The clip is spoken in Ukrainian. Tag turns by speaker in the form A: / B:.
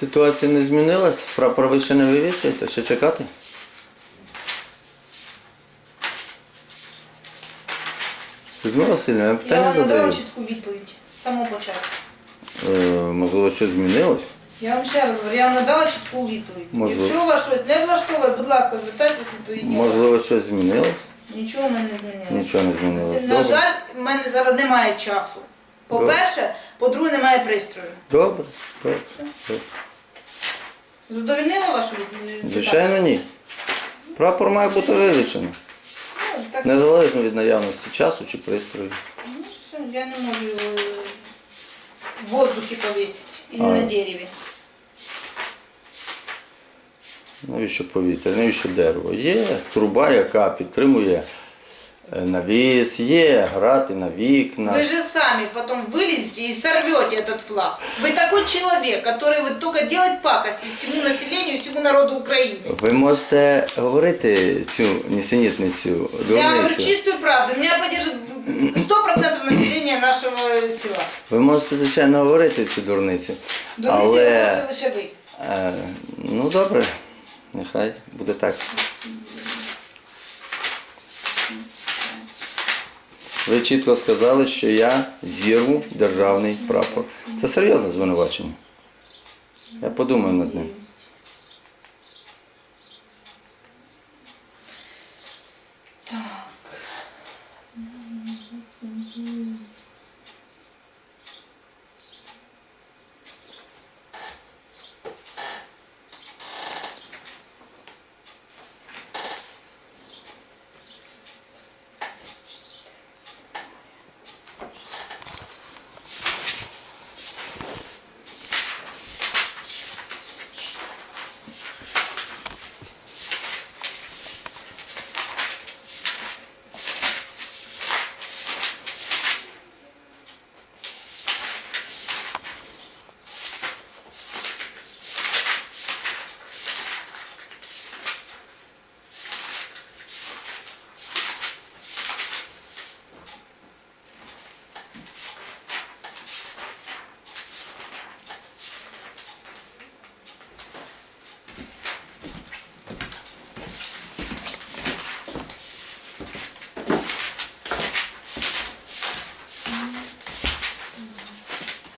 A: Ситуація не змінилась, прапор ви ще не вивішуєте, ще чекати? Людмила Васильівна, я
B: Я
A: питання
B: вам надала
A: задаю.
B: чітку відповідь з самого початку.
A: Е, можливо, щось змінилось?
B: Я вам ще раз говорю, я вам надала чітку відповідь.
A: Можливо.
B: Якщо вас щось не влаштовує, будь ласка, звертайтеся відповідні. органи.
A: Можливо, щось змінилось?
B: Нічого в мене не змінилося.
A: Нічого не змінилось.
B: На
A: Добре.
B: жаль, в мене зараз немає часу. По-перше, по-друге, немає пристрою.
A: Добре, добре. добре.
B: Задовільнила вашу відповідь?
A: Звичайно, ні. Прапор має бути вивішений.
B: Ну, так,
A: Незалежно від наявності часу чи пристрою.
B: ну, все, я не можу його е, в воздухі повісити. І
A: А.
B: на дереві.
A: Навіщо повітря, навіщо дерево? Є труба, яка підтримує навіс, є грати на вікна.
B: Вы же сами потом вылезете и сорвете этот флаг. Вы такой человек, который вот только делает пакости всему населению, всему народу Украины.
A: Ви можете говорити цю нісенітницю,
B: Я говорю
A: дурницю.
B: чистую правду. Меня поддержит 100% населения нашего села.
A: Ви можете, звичайно, говорити цю дурницю.
B: Дурниці
A: Але,
B: робите лише ви.
A: е, ну добре, нехай буде так. Ви чітко сказали, що я зірву державний прапор. Це серйозне звинувачення. Я подумаю над ним.